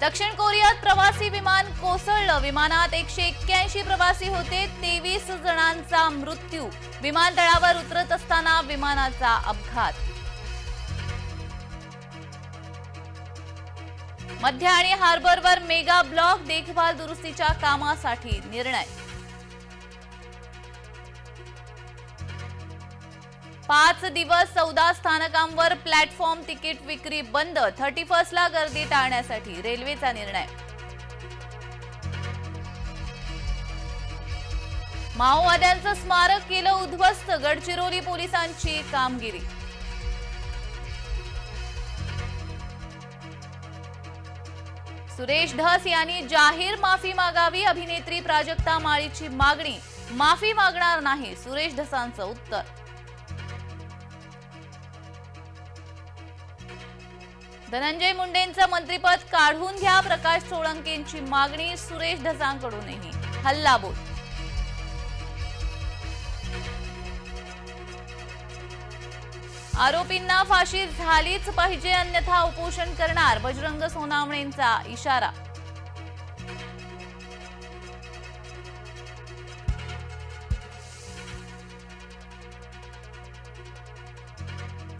दक्षिण कोरियात प्रवासी विमान कोसळलं. विमानात एकशे एक्क्याऐंशी प्रवासी होते तेवीस जणांचा मृत्यू. विमानतळावर उतरत असताना विमानाचा अपघात. मध्य आणि हार्बरवर मेगा ब्लॉक देखभाल दुरुस्तीच्या कामासाठी निर्णय. पाच दिवस चौदा स्थानकांवर प्लॅटफॉर्म तिकीट विक्री बंद थर्टी फर्स्टला गर्दी टाळण्यासाठी रेल्वेचा निर्णय. माओवाद्यांचं स्मारक केलं उद्ध्वस्त गडचिरोली पोलिसांची कामगिरी. सुरेश धस यांनी जाहीर माफी मागावी अभिनेत्री प्राजक्ता माळीची मागणी. माफी मागणार नाही सुरेश धसांचं उत्तर. धनंजय मुंडेंचं मंत्रिपद काढून घ्या. प्रकाश सोळंकेंची मागणी सुरेश ढसांकडूनही. हल्लाबोल आरोपींना फाशी झालीच पाहिजे अन्यथा उपोषण करणार. बजरंग सोनावणेंचा इशारा.